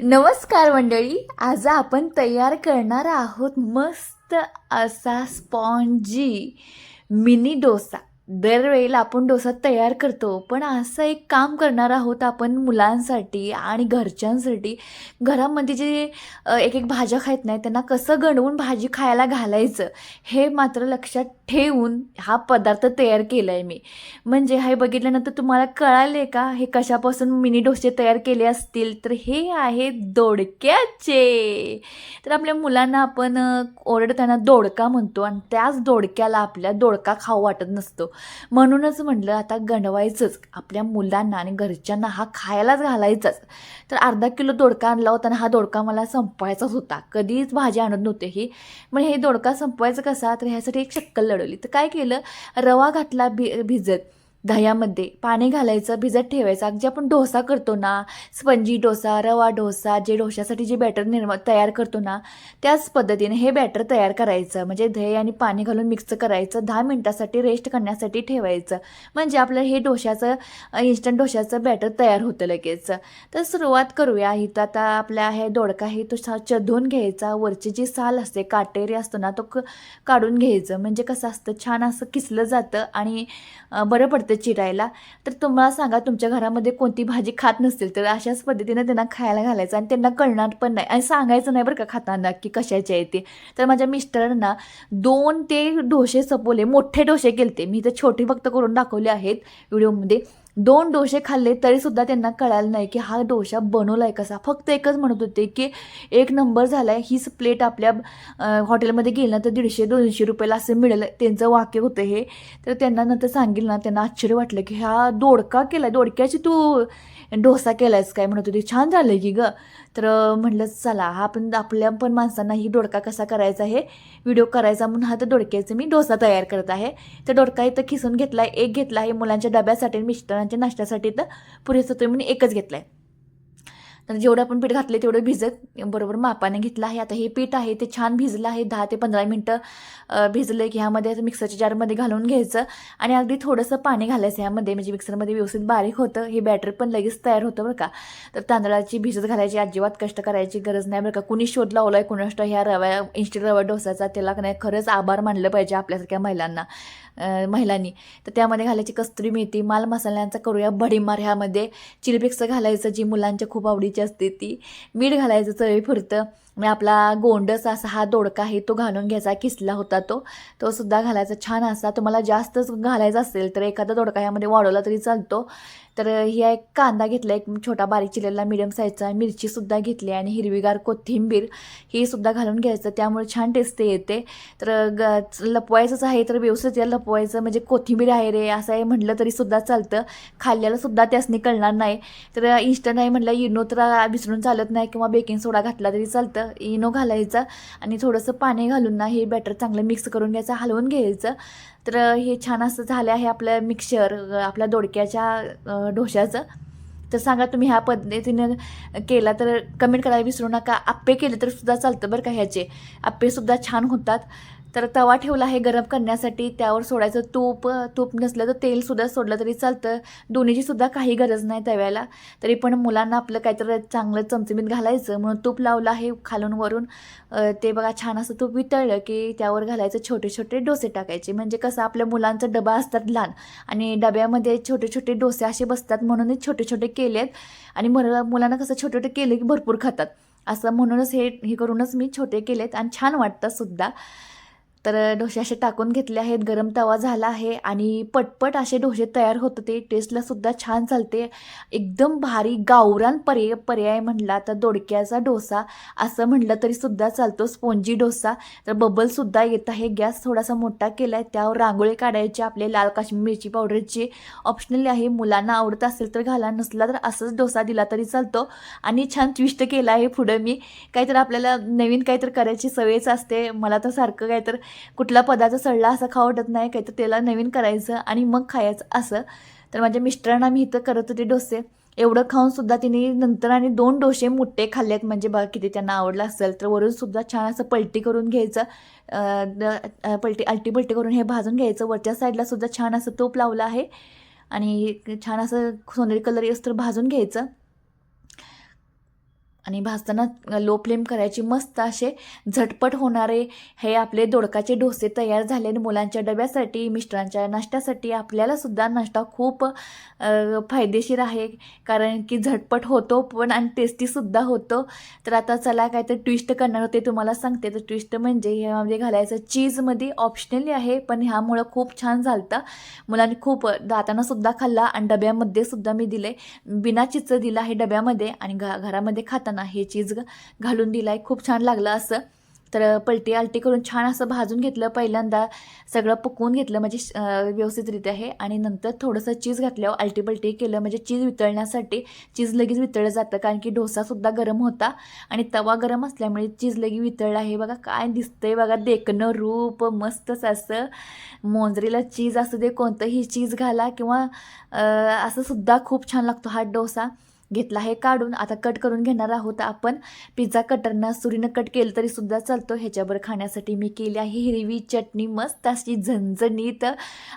नमस्कार मंडळी आज आपण तयार करणार आहोत मस्त असा स्पॉन्जी मिनी डोसा. दरवेळेला आपण डोसा तयार करतो पण असं एक काम करणार आहोत आपण मुलांसाठी आणि घरच्यांसाठी. घरामध्ये जे एक एक भाज्या खायत नाही त्यांना कसं गणवून भाजी खायला घालायचं हे मात्र लक्षात ठेवून हा पदार्थ तयार केला आहे मी. म्हणजे हे बघितल्यानंतर तुम्हाला कळाले का? हे कशापासून मिनी डोसे तयार केले असतील? तर हे आहे दोडक्याचे. तर आपल्या मुलांना आपण ओरडताना दोडका म्हणतो आणि त्याच दोडक्याला आपल्या दोडका खाऊ वाटत नसतो. म्हणूनच म्हटलं आता गणवायचंच. आपल्या मुलांना आणि घरच्यांना हा खायलाच घालायचाच. तर अर्धा किलो दोडका आणला होता आणि हा दोडका मला संपवायचाच होता. कधीच भाजी आणत नव्हते ही. मग हे दोडका संपवायचं कसा? तर ह्यासाठी एक शक्कल लढवली तर काय केलं? रवा घातला भि भिजत. दह्यामध्ये पाणी घालायचं भिजत ठेवायचं. अगदी आपण डोसा करतो ना स्पंजी डोसा रवा डोसा जे डोशासाठी जे बॅटर निर्म तयार करतो ना त्याच पद्धतीने हे बॅटर तयार करायचं. म्हणजे दही आणि पाणी घालून मिक्स करायचं. दहा मिनटासाठी रेस्ट करण्यासाठी ठेवायचं. म्हणजे आपलं हे डोशाचं इन्स्टंट डोशाचं बॅटर तयार होतं लगेच. तर सुरुवात करूया. इथं आता आपल्या हे दोडका. हे तो चधून घ्यायचा. वरची जी साल असते काटेरी असतो ना तो क काढून घ्यायचं. म्हणजे कसं असतं छान असं किसलं जातं आणि बरं पडतं. चिरायला तर तुम्हाला सांगा तुमच्या घरामध्ये कोणती भाजी खात नसतील तर अशाच पद्धतीनं त्यांना खायला घालायचं आणि त्यांना कळणार पण नाही आणि सांगायचं नाही बरं का खाताना की कशाचे आहे ते. तर माझ्या मिस्टरांना दोन ते डोसे सपवले मोठे डोसे केलते. मी तर छोटे फक्त करून दाखवले आहेत व्हिडिओमध्ये. दोन डोसे खाल्ले तरीसुद्धा त्यांना कळालं नाही की हा डोसा बनवला आहे कसा. फक्त एकच म्हणत होते की एक नंबर झाला आहे हीच प्लेट आपल्या हॉटेलमध्ये गेली ना तर दीडशे दोनशे रुपयाला असं मिळेल. त्यांचं वाक्य होतं हे. तर त्यांना नंतर सांगितलं ना त्यांना आश्चर्य वाटलं की हा दोडका केला दोडक्याची तू डोसा केलायस काय म्हणत होती. छान झालं की गं. तर म्हणलं चला हा आपण आपल्या पण माणसांना ही दोडका कसा करायचा आहे? व्हिडिओ करायचा म्हणून हा तर दोडक्याचं मी डोसा तयार करत आहे. तर दोडका इथं खिसून घेतला आहे एक घेतला आहे मुलांच्या डब्यासाठी आणि मिस्टरांच्या नाश्त्यासाठी तर पुरेसं तुम्ही म्हणून एकच घेतला आहे तर जेवढं आपण पीठ घातले तेवढं भिजत बरोबर मापाने घेतलं आहे. आता हे पीठ आहे ते छान भिजलं आहे. दहा ते पंधरा मिनटं भिजलं भिजलं की ह्यामध्ये आता मिक्सरच्या जारमध्ये घालून घ्यायचं आणि अगदी थोडंसं पाणी घालायचं ह्यामध्ये. म्हणजे मिक्सरमध्ये व्यवस्थित बारीक होतं. हे बॅटर पण लगेच तयार होतं बरं का. तर तांदळाची भिजत घालायची अजिबात कष्ट करायची गरज नाही बरं का. कुणी शोध लावला आहे कुणाष्ट ह्या रव्या इन्स्टंट रवा डोसाचा त्याला नाही खरंच आभार मानलं पाहिजे आपल्यासारख्या महिलांना महिलांनी. तर त्यामध्ये घालायची कस्तुरी मेथी माल मसाल्यांचा करूया भडीमार ह्यामध्ये. चिली घालायचं जी मुलांच्या खूप आवडीची असते ती. मीठ घालायचं चवीपुरतं मी आपला गोंडस असा हा दोडका आहे तो घालून घ्यायचा किसला होता तो. तो सुद्धा घालायचा छान असा. तुम्हाला जास्तच घालायचा असेल तर एखादा दोडका ह्यामध्ये वाढवला तरी चालतो. तर ह्या एक कांदा घेतला एक छोटा बारीक चिरलेला मिडियम साईजचा मिरचीसुद्धा घेतली आणि हिरवीगार कोथिंबीर ही सुद्धा घालून घ्यायचं. त्यामुळे छान टेस्ट येते. तर ग लपवायचंच आहे तर व्यवस्थित याला लपवायचं. म्हणजे कोथिंबीर आहे रे असं आहे म्हटलं तरीसुद्धा चालतं. खाल्ल्याला सुद्धा त्यासनी कळणार नाही. तर इन्स्टंट आहे म्हटलं इनो तर विसरून चालत नाही किंवा बेकिंग सोडा घातला तरी चालतं. इनो घालायचं आणि थोडंसं पाणी घालून ना हे बॅटर चांगलं मिक्स करून घ्यायचं हलवून घ्यायचं. तर हे छान असं झालं आहे आपलं मिक्सर आपल्या दोडक्याच्या ढोशाचं तर सांगा तुम्ही ह्या पद्धतीनं केला तर कमेंट करायला विसरू नका. आप्पे केले तर सुद्धा चालतं बरं का ह्याचे. आप्पेसुद्धा छान होतात. तर तवा ठेवला आहे गरम करण्यासाठी. त्यावर सोडायचं तूप. तूप नसलं तर तेलसुद्धा सोडलं तरी चालतं. दोन्हीची सुद्धा काही गरज नाही तव्याला. तरी पण मुलांना आपलं काहीतरी चांगलं चमचमीत घालायचं. म्हणून तूप लावलं आहे खालून वरून. ते बघा छान असं तूप वितळलं की त्यावर घालायचं छोटे छोटे डोसे टाकायचे. म्हणजे कसं आपल्या मुलांचा डबा असतात लहान आणि डब्यामध्ये छोटे छोटे डोसे असे बसतात म्हणून छोटे छोटे केलेत आणि मुला मुलांना कसं छोटे छोटे केले की भरपूर खातात. असं म्हणूनच हे हे करूनच मी छोटे केलेत आणि छान वाटतात सुद्धा. तर डोसे असे टाकून घेतले आहेत. गरम तवा झाला आहे आणि पटपट असे डोसे तयार होत ते टेस्टला सुद्धा छान चालते. एकदम भारी गावरान पर्याय पर्याय म्हटला तर दोडक्याचा डोसा. असं म्हटलं तरी सुद्धा चालतो स्पोंजी डोसा. तर बबलसुद्धा येत आहे. गॅस थोडासा मोठा केला आहे त्यावर रांगोळी काढायची आपले लाल काश्मीर मिरची पावडरची ऑप्शनल आहे. मुलांना आवडत असेल तर घाला. नसला तर असंच डोसा दिला तरी चालतो. आणि छान ट्विस्ट केला आहे पुढं मी. काहीतरी आपल्याला नवीन काहीतरी करायची सवयच असते. मला तर सारखं काहीतरी कुठला पदार्थ सडला असं खाऊ वाटत नाही काही तर त्याला नवीन करायचं आणि मग खायचं असं. तर माझ्या मिस्टरांना मी इथं करत होते डोसे. एवढं खाऊन सुद्धा तिने नंतर आणि दोन डोसे मोठे खाल्लेत म्हणजे बघा किती त्यांना आवडलं असेल. तर वरून सुद्धा छान असं पलटी करून घ्यायचं. पलटी अलटी पलटी करून हे भाजून घ्यायचं. वरच्या साईडला सुद्धा छान असं तूप लावलं आहे. आणि छान असं सोनेरी कलर असतं तर भाजून घ्यायचं. आणि भाजताना लो फ्लेम करायची मस्त असे झटपट होणारे हे आपले दोडकाचे डोसे तयार झाले आणि मुलांच्या डब्यासाठी मिस्टरांच्या नाश्त्यासाठी आपल्यालासुद्धा नाश्ता खूप फायदेशीर आहे. कारण की झटपट होतो पण आणि टेस्टीसुद्धा होतो. तर आता चला काय तर ट्विस्ट करणार होते तुम्हाला सांगते. तर ट्विस्ट म्हणजे ह्यामध्ये म्हणजे घालायचं चीजमध्ये ऑप्शनली आहे पण ह्यामुळं खूप छान झालतं. मुलांनी खूप दातानासुद्धा खाल्ला आणि डब्यामध्ये सुद्धा मी दिले. बिना चीजचं दिलं आहे डब्यामध्ये आणि घा घरामध्ये खाताना हे चीज घालून दिलं आहे खूप छान लागलं असं. तर पलटी आलटी करून छान असं भाजून घेतलं. पहिल्यांदा सगळं पकवून घेतलं म्हणजे व्यवस्थितरित्या आहे आणि नंतर थोडंसं चीज घातल्यावर आलटी पलटी केलं म्हणजे चीज वितळण्यासाठी चीज लगेच वितळलं जातं. कारण की डोसासुद्धा गरम होता आणि तवा गरम असल्यामुळे चीज लगी वितळला. आहे बघा काय दिसतंय बघा. देखणं रूप मस्तच असं मोंजरीला चीज असू दे कोणतंही चीज घाला किंवा असं सुद्धा खूप छान लागतो हा डोसा. घेतला आहे काढून. आता कट करून घेणार आहोत आपण. पिझ्झा कटरनं सुरीनं कट केलं तरी सुद्धा चालतो ह्याच्यावर खाण्यासाठी मी केली आहे हिरवी चटणी. मस्त अशी झणझणीत.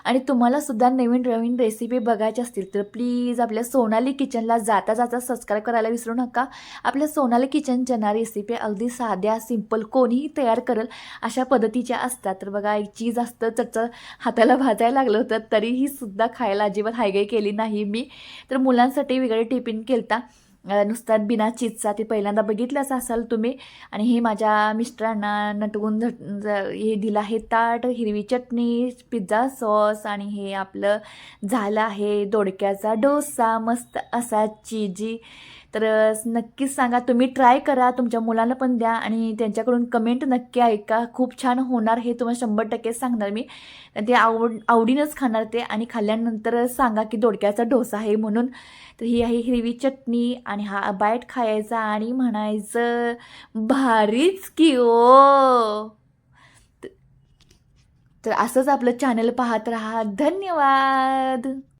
आणि तुम्हाला सुद्धा नवीन नवीन रेसिपी बघायची असतील तर प्लीज आपल्या सोनाली किचनला जाता जाता सबस्क्राईब करायला विसरू नका. आपल्या सोनाली किचनच्या ना रेसिपी अगदी साध्या सिंपल कोणीही तयार करेल अशा पद्धतीच्या असतात. तर बघा एक चीज असतं चटचं हाताला भाजायला लागलं होतं तरीही सुद्धा खायला अजिबात हायगाई केली नाही मी. तर मुलांसाठी वेगळे टिफिन केलं બોલતા नुसता बिना चीजचा ते पहिल्यांदा बघितलंच असाल तुम्ही. आणि हे माझ्या मिस्टरांना नटवून झट हे दिलं आहे ताट हिरवी चटणी पिझ्झा सॉस आणि हे आपलं झालं आहे दोडक्याचा डोसा मस्त असा चीजी. तर नक्कीच सांगा तुम्ही ट्राय करा तुमच्या मुलांना पण द्या आणि त्यांच्याकडून कमेंट नक्की ऐका. खूप छान होणार हे तुम्हाला शंभर टक्के सांगणार मी. ते आवड आवडीनंच खाणार ते आणि खाल्ल्यानंतर सांगा की दोडक्याचा डोसा आहे म्हणून. तर ही आहे हिरवी चटणी आणि हा बाईट खायचा आणि म्हणायचं भारीच की ओ. तर असंच आपलं चॅनल पाहत राहा. धन्यवाद!